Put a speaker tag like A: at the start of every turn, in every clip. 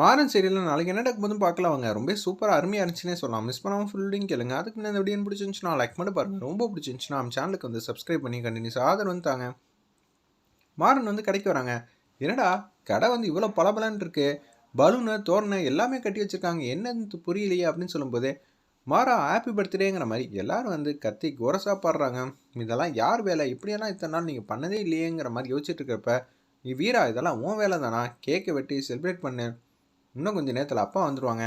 A: மாறன் சீரியலில் நாளைக்கு என்ன போதும் பார்க்கலாம் வாங்க. ரொம்ப சூப்பராக அருமையாக இருந்துச்சுன்னே சொல்லலாம். மிஸ் பண்ணாமல் ஃபுல்லிங் கேளுங்க. அதுக்கு முன்னாடி இந்த வீடியோ பிடிச்சிருந்துச்சுன்னா லைக் மட்டும் பாருங்க. ரொம்ப பிடிச்சிருந்துச்சுன்னா நம்ம சேனலுக்கு வந்து சப்ஸ்கிரைப் பண்ணி கண்டினியூஸ் ஆதரவு வந்து தாங்க. மாறன் வந்து கடைக்கு வராங்க. என்னடா கடை வந்து இவ்வளோ பளபளன்னு இருக்கு. பலூனு தோரணை எல்லாமே கட்டி வச்சிருக்காங்க. என்னன்னு புரியலையே அப்படின்னு சொல்லும்போது மாறா ஹாப்பி பர்த்டேங்கிற மாதிரி எல்லாரும் வந்து கத்தி கோரசா பாடுறாங்க. இதெல்லாம் யார் வேலை? இப்படியெல்லாம் இத்தனை நாள் நீங்கள் பண்ணதே இல்லையேங்கிற மாதிரி யோசிச்சுட்டு இருக்கிறப்ப நீ வீரா இதெல்லாம் உன் வேலை தானா கேக்கை வெட்டி செலிப்ரேட் பண்ணு. இன்னும் கொஞ்சம் நேரத்தில் அப்பா வந்துடுவாங்க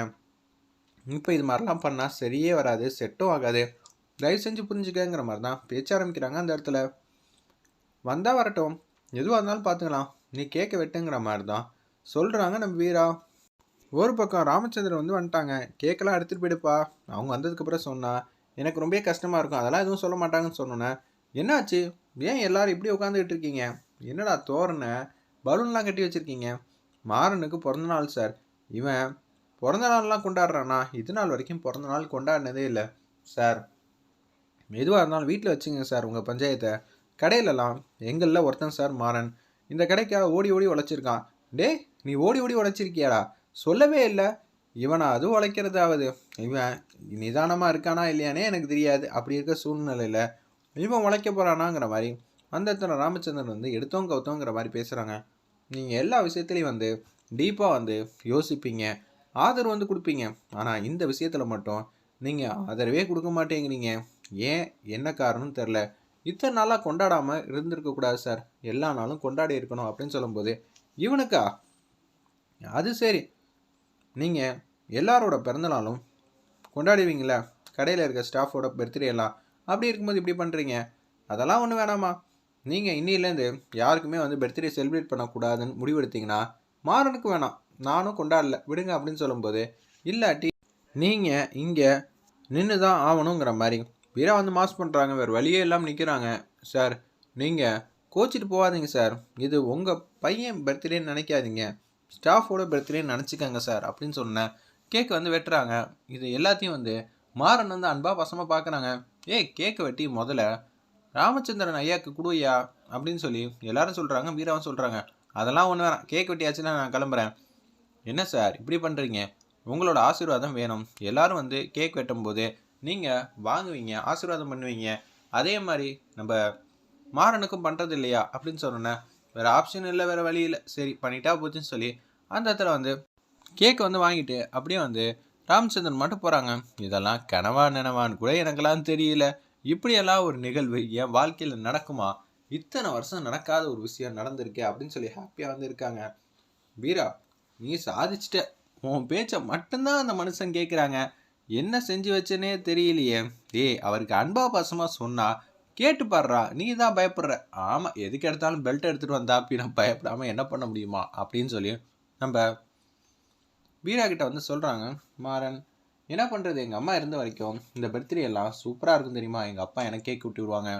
A: இப்போ இது மாதிரிலாம் பண்ணால் சரியே வராது செட்டும் ஆகாது. தயவு செஞ்சு புரிஞ்சுக்கங்கிற மாதிரி தான் பேச்ச ஆரம்பிக்கிறாங்க அந்த இடத்துல. வந்தால் வரட்டும். எதுவாக இருந்தாலும் பார்த்துக்கலாம் நீ கேட்க வெட்டுங்கிற மாதிரி தான் சொல்கிறாங்க நம்ம வீரா. ஒரு பக்கம் ராமச்சந்திரன் வந்து வந்துட்டாங்க. கேக்கெல்லாம் எடுத்துகிட்டு போயிடுப்பா. அவங்க வந்ததுக்கப்புறம் சொன்னா எனக்கு ரொம்ப கஷ்டமாக இருக்கும். அதெல்லாம் எதுவும் சொல்ல மாட்டாங்கன்னு சொன்னோன்னே என்னாச்சு? ஏன் எல்லாரும் இப்படி உட்காந்துக்கிட்டு இருக்கீங்க? என்னடா தோரணை? பலூன்லாம் கட்டி வச்சுருக்கீங்க. மாறனுக்கு பிறந்த நாள் சார். இவன் பிறந்த நாள்லாம் கொண்டாடுறானா? இது நாள் வரைக்கும் பிறந்த நாள் கொண்டாடினதே இல்லை சார் எதுவாக இருந்தாலும் வீட்டில் வச்சுங்க சார் உங்கள் பஞ்சாயத்தை. கடையிலலாம் எங்களில் ஒருத்தன் சார் மாறன். இந்த கடைக்காக ஓடி ஓடி உழைச்சிருக்கான். டேய் நீ ஓடி ஓடி உழைச்சிருக்கியாடா? சொல்லவே இல்லை. இவனை அதுவும் உழைக்கிறதாவது? இவன் நிதானமாக இருக்கானா இல்லையானே எனக்கு தெரியாது. அப்படி இருக்க சூழ்நிலையில் இவன் உழைக்க போகிறானாங்கிற மாதிரி அந்த இடத்துல ராமச்சந்திரன் வந்து எடுத்தோம் கவுத்தோங்கிற மாதிரி பேசுகிறாங்க நீங்கள் எல்லா விஷயத்துலையும் வந்து டீப்பாக வந்து யோசிப்பீங்க ஆதரவு வந்து கொடுப்பீங்க. ஆனால் இந்த விஷயத்தில் மட்டும் நீங்கள் ஆதரவே கொடுக்க மாட்டேங்கிறீங்க. ஏன்? என்ன காரணம்னு தெரில இத்தனை நாளாக கொண்டாடாமல் இருந்திருக்கக்கூடாது சார். எல்லா நாளும் கொண்டாடி இருக்கணும் அப்படின்னு சொல்லும்போது இவனுக்கா? அது சரி. நீங்கள் எல்லாரோட பிறந்தநாளும் கொண்டாடுவீங்களா? கடையில் இருக்க ஸ்டாஃபோட பர்த்டே எல்லாம் அப்படி இருக்கும்போது இப்படி பண்ணுறீங்க அதெல்லாம் ஒன்றும் வேணாமா நீங்கள் இன்னிலேருந்து யாருக்குமே வந்து பர்த்டே செலிப்ரேட் பண்ணக்கூடாதுன்னு முடிவெடுத்தீங்கன்னா மாறனுக்கு வேணாம். நானும் கொண்டாடல. விடுங்க அப்படின்னு சொல்லும்போது இல்லாட்டி நீங்கள் இங்கே நின்று தான் ஆகணுங்கிற மாதிரி. வீரா வந்து மாஸ் பண்ணுறாங்க வேறு வழியே இல்லாமல் நிற்கிறாங்க சார் நீங்கள் கோச்சிட்டு போகாதீங்க சார். இது உங்கள் பையன் பர்த்டேன்னு நினைக்காதீங்க. ஸ்டாஃபோட பர்த்டேன்னு நினச்சிக்கோங்க சார் அப்படின்னு சொன்னேன் கேக் வந்து வெட்டுறாங்க. இது எல்லாத்தையும் வந்து மாறன் வந்து அன்பாக பசமாக பார்க்குறாங்க ஏய் கேக்கை வெட்டி முதல்ல ராமச்சந்திரன் ஐயாக்கு கொடுயா அப்படின்னு சொல்லி எல்லாரும் சொல்கிறாங்க வீராவும் சொல்கிறாங்க அதெல்லாம் ஒன்று வேணாம். கேக் வெட்டியாச்சுன்னா நான் கிளம்புறேன். என்ன சார்? இப்படி பண்ணுறீங்க உங்களோட ஆசீர்வாதம் வேணும். எல்லாரும் வந்து கேக் வெட்டும்போது நீங்கள் வாங்குவீங்க ஆசீர்வாதம் பண்ணுவீங்க. அதே மாதிரி நம்ம மாறனுக்கும் பண்ணுறது இல்லையா? அப்படின்னு சொன்னேன் வேறு ஆப்ஷன் இல்லை வேறு வழி இல்லை. சரி பண்ணிட்டா போச்சுன்னு சொல்லி அந்த இடத்துல வந்து கேக் வந்து வாங்கிட்டு அப்படியே வந்து ராமச்சந்திரன் மட்டும் போகிறாங்க இதெல்லாம் கனவா நினவான்னு கூட எனக்கெல்லாம் தெரியல. இப்படியெல்லாம் ஒரு நிகழ்வு என் வாழ்க்கையில் நடக்குமா? இத்தனை வருஷம் நடக்காத ஒரு விஷயம் நடந்திருக்கே அப்படின்னு சொல்லி ஹாப்பியாக வந்து இருக்காங்க வீரா நீ சாதிச்சிட்ட. உன் பேச்சை மட்டும்தான் அந்த மனுஷன் கேட்குறாங்க என்ன செஞ்சு வச்சனே தெரியலையே. ஏய் அவருக்கு அன்பா பாசமாக சொன்னா கேட்டு பாடுறா நீ தான் பயப்படுற. ஆமாம் எதுக்கு எடுத்தாலும் பெல்ட் எடுத்துகிட்டு வந்தா அப்படி நான் பயப்படாமல் என்ன பண்ண முடியுமா? அப்படின்னு சொல்லி நம்ம வீரா கிட்ட வந்து சொல்கிறாங்க மாறன் என்ன பண்ணுறது எங்கள் அம்மா இருந்த வரைக்கும் இந்த பர்த்டே எல்லாம் சூப்பராக இருக்கும் தெரியுமா? எங்கள் அப்பா எனக்கு கேக் விட்டு விடுவாங்க.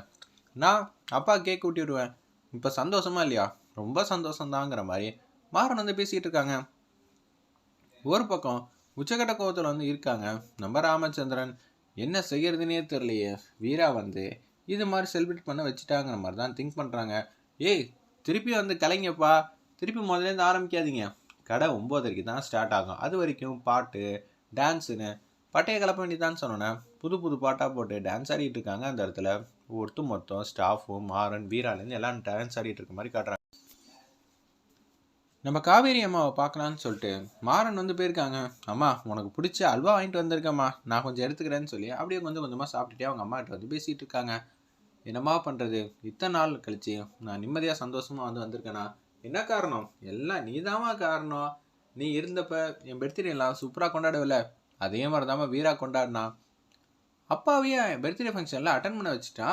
A: நான் அப்பா கேக் ஊட்டி விடுவேன். இப்போ சந்தோஷமா இல்லையா? ரொம்ப சந்தோஷம்தாங்கிற மாதிரி மாறன் வந்து பேசிகிட்டு இருக்காங்க. ஒரு பக்கம் உச்சக்கட்ட கோவத்தில் வந்து இருக்காங்க. நம்ம ராமச்சந்திரன் என்ன செய்யறதுனே தெரியலையே. வீரா வந்து இது மாதிரி செலிப்ரேட் பண்ண வச்சுட்டாங்கிற மாதிரி தான் திங்க் பண்ணுறாங்க ஏய் திருப்பி வந்து கலைங்கப்பா. திருப்பி முதலேருந்து ஆரம்பிக்காதீங்க. கடை ஒம்போதரைக்கு தான் ஸ்டார்ட் ஆகும். அது வரைக்கும் பாட்டு டான்ஸுன்னு பட்டையை கலப்ப வேண்டியதான்னு சொன்னோன்னே புது புது பாட்டாக போட்டு டான்ஸ் ஆடிட்டு இருக்காங்க அந்த இடத்துல. ஒட்டு மொத்தம் ஸ்டாஃபும் மாறன் வீராலேருந்து எல்லாம் டான்ஸ் ஆடிட்டு இருக்க மாதிரி காட்டுறாங்க. நம்ம காவேரி அம்மாவை பார்க்கலான்னு சொல்லிட்டு மாறன் வந்து போயிருக்காங்க. அம்மா உனக்கு பிடிச்ச அல்வா வாங்கிட்டு வந்திருக்கம்மா. நான் கொஞ்சம் எடுத்துக்கிறேன்னு சொல்லி அப்படியே கொஞ்சம் கொஞ்சமாக சாப்பிட்டுட்டே அவங்க அம்மாட்ட வந்து பேசிகிட்டு இருக்காங்க. என்னம்மா பண்ணுறது இத்தனை நாள் கழிச்சு நான் நிம்மதியாக சந்தோஷமாக வந்து வந்திருக்கேனா? என்ன காரணம்? எல்லாம் நீதாம்மா காரணம். நீ இருந்தப்ப என் பெர்த்டே எல்லாம் சூப்பராக கொண்டாடவில்லை அதே மாதிரி தாம்மா வீரா கொண்டாடினா. அப்பாவையே பர்த்டே ஃபங்க்ஷனில் அட்டன் பண்ண வச்சுட்டா?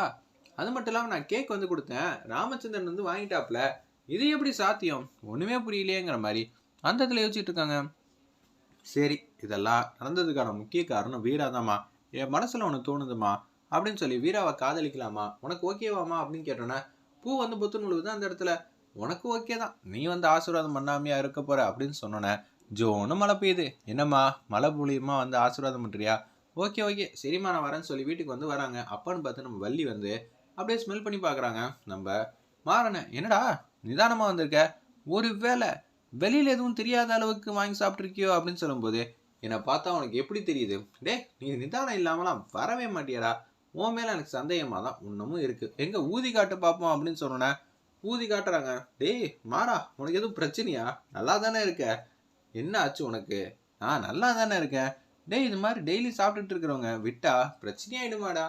A: அது மட்டும் இல்லாமல் நான் கேக் வந்து கொடுத்தேன். ராமச்சந்திரன் வந்து வாங்கிட்டாப்ல இது எப்படி சாத்தியம்? ஒன்றுமே புரியலையேங்கிற மாதிரி அந்த இடத்துல யோசிச்சுட்டு இருக்காங்க. சரி இதெல்லாம் நடந்ததுக்கான முக்கிய காரணம் வீரா தாம்மா என் மனசில் உனக்கு தோணுதுமா அப்படின்னு சொல்லி வீராவை காதலிக்கலாமா? உனக்கு ஓகேவாமா அப்படின்னு கேட்டோன்னே பூ வந்து புத்து விழுவுது அந்த இடத்துல. உனக்கு ஓகே தான். நீ வந்து ஆசீர்வாதம் பண்ணாமையா இருக்க போற அப்படின்னு சொன்னோன்னே ஜோன்னு மழை பெய்யுது. என்னம்மா மழை மூலியமா வந்து ஆசீர்வாதம் பண்ணுறியா ஓகே ஓகே. சரிம்மா நான் வரேன்னு சொல்லி வீட்டுக்கு வந்து வராங்க. அப்பான்னு பார்த்து நம்ம வள்ளி வந்து அப்படியே ஸ்மெல் பண்ணி பார்க்குறாங்க. நம்ம மாறன என்னடா நிதானமாக வந்திருக்க? ஒரு வேளை வெளியில் எதுவும் தெரியாத அளவுக்கு வாங்கி சாப்பிட்ருக்கியோ அப்படின்னு சொல்லும்போது என்னை பார்த்தா உனக்கு எப்படி தெரியுது? டே நீ நிதானம் இல்லாமலாம் வரவே மாட்டியடா. உன் மேலே எனக்கு சந்தேகமாக தான் இன்னமும் இருக்குது எங்கே ஊதி காட்டு பார்ப்போம் அப்படின்னு சொன்னோன்னே ஊதி காட்டுறாங்க. டேய் மாறா உனக்கு எதுவும் பிரச்சனையா? நல்லா தானே இருக்க? என்ன ஆச்சு உனக்கு? ஆ நல்லா தானே இருக்கேன். டேய் இது மாதிரி டெய்லி சாப்பிட்டுட்டு இருக்கிறவங்க விட்டா பிரச்சனையாயிடுமாடா.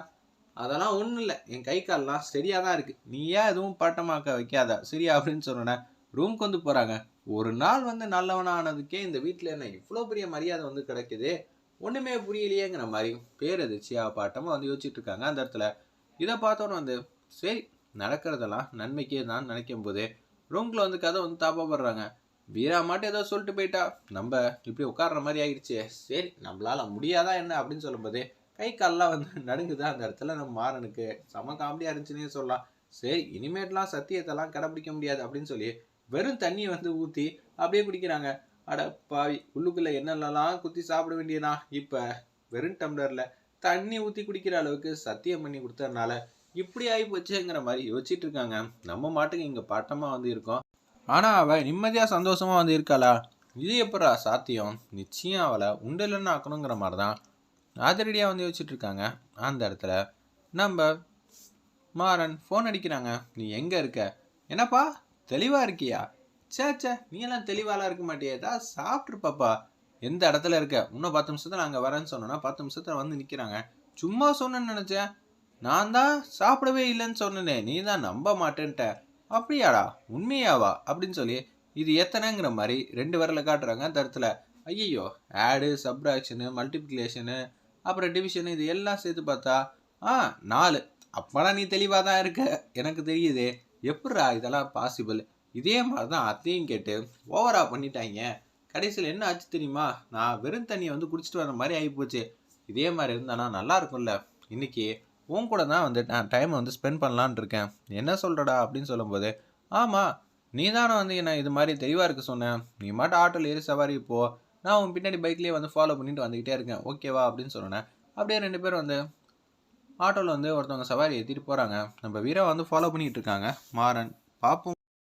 A: அதெல்லாம் ஒன்றும் இல்லை. என் கை கால்லாம் சரியாக தான் இருக்குது நீ ஏன் எதுவும் பாட்டமாக்க வைக்காத. சரியா அப்படின்னு சொன்னேன் ரூம்க்கு வந்து போகிறாங்க ஒரு நாள் வந்து நல்லவனானதுக்கே இந்த வீட்டில் என்ன இவ்வளோ பெரிய மரியாதை வந்து கிடைக்குது? ஒன்றுமே புரியலையேங்கிற மாதிரி பேரதிர்ச்சியா பாட்டமாக வந்து யோசிச்சுட்டு இருக்காங்க அந்த இடத்துல. இதை பார்த்தோன்னே வந்து சரி நடக்கிறதெல்லாம் நன்மைக்கே தான் நினைக்கும் போது ரூம்குள்ள வந்து கதை வந்து தாப்பப்படுறாங்க வீரா மாட்டு ஏதோ சொல்லிட்டு போயிட்டா. நம்ம இப்படி உட்கார்ற மாதிரி ஆயிடுச்சு. சரி நம்மளால முடியாதா என்ன அப்படின்னு சொல்லும்போது கை கால்லாம் வந்து நடுங்குது அந்த இடத்துல நம்ம மாறனுக்கு. செம காமெடியாக இருந்துச்சுன்னே சொல்லலாம். சரி இனிமேட்லாம் சத்தியத்தெல்லாம் கடைப்பிடிக்க முடியாது அப்படின்னு சொல்லி வெறும் தண்ணியை வந்து ஊற்றி அப்படியே குடிக்கிறாங்க. அட பாவி உள்ளுக்குள்ளே என்னென்னலாம் குத்தி சாப்பிட வேண்டியனா இப்போ வெறும் டம்ளரில் தண்ணி ஊற்றி குடிக்கிற அளவுக்கு சத்தியம் பண்ணி கொடுத்ததுனால இப்படி ஆகி போச்சுங்கிற மாதிரி யோசிச்சுட்டு இருக்காங்க. நம்ம மாட்டுக்கு இங்கே பாட்டமாக வந்து இருக்கோம். ஆனால் அவள் நிம்மதியாக சந்தோஷமாக வந்து இருக்காளா? இது எப்படா சாத்தியம்? நிச்சயம் அவளை உண்டலன்னு ஆக்கணுங்கிற மாதிரி தான் அதிரடியாக வந்து யோசிச்சுட்டு இருக்காங்க. அந்த இடத்துல நம்ம மாறன் ஃபோன் அடிக்கிறாங்க. நீ எங்கே இருக்க? என்னப்பா? தெளிவாக இருக்கியா? சே சே நீ எல்லாம் தெளிவாலாம் இருக்க மாட்டியே. ஏதாவது சாப்பிட்ருப்பாப்பா எந்த இடத்துல இருக்க? இன்னும் பத்து நிமிஷத்தில் அங்கே வரேன்னு சொன்னோன்னா பத்து நிமிஷத்தில் வந்து நிற்கிறாங்க சும்மா சொன்னேன்னு நினச்சேன். நான் தான் சாப்பிடவே இல்லைன்னு சொன்னேனே. நீ தான் நம்ப மாட்டேன்ட்ட. அப்படியாடா உண்மையாவா? அப்படின்னு சொல்லி இது எத்தனைங்கிற மாதிரி ரெண்டு விரல காட்டுறாங்க அந்த இடத்துல. ஐயோ ஆடு சப்ராக்ஷனு மல்டிப்ளிகேஷனு அப்புறம் டிவிஷனு இது எல்லாம் சேர்த்து பார்த்தா ஆ நாலு. அப்போலாம் நீ தெளிவாக தான் இருக்க எனக்கு தெரியுது. எப்பட்றா இதெல்லாம் பாசிபிள் இதே மாதிரி தான் அத்தையும் கேட்டு ஓவரா பண்ணிட்டாங்க. கடைசியில் என்ன ஆச்சு தெரியுமா? நான் வெறும் தண்ணியை வந்து குடிச்சிட்டு வர மாதிரி ஆகிப்போச்சு. இதே மாதிரி இருந்தானா நல்லா இருக்கும்ல. இன்னைக்கு உன் கூட தான் வந்து நான் டைமை வந்து ஸ்பெண்ட் பண்ணலான்னு இருக்கேன். என்ன சொல்கிறடா அப்படின்னு சொல்லும்போது ஆமாம் நீ தானே வந்து என்ன இது மாதிரி தெளிவாக இருக்க சொன்னேன் நீ மாட்டும் ஆட்டோவில் ஏறி சவாரி போ. நான் உன் பின்னாடி பைக்லேயே வந்து ஃபாலோ பண்ணிட்டு வந்துக்கிட்டே இருக்கேன். ஓகேவா அப்படின்னு சொன்னேன் அப்படியே ரெண்டு பேரும் வந்து ஆட்டோவில் வந்து ஒருத்தவங்க சவாரி ஏற்றிட்டு போகிறாங்க நம்ம வீரா வந்து ஃபாலோ பண்ணிகிட்டு இருக்காங்க. மாறன் பார்ப்போம்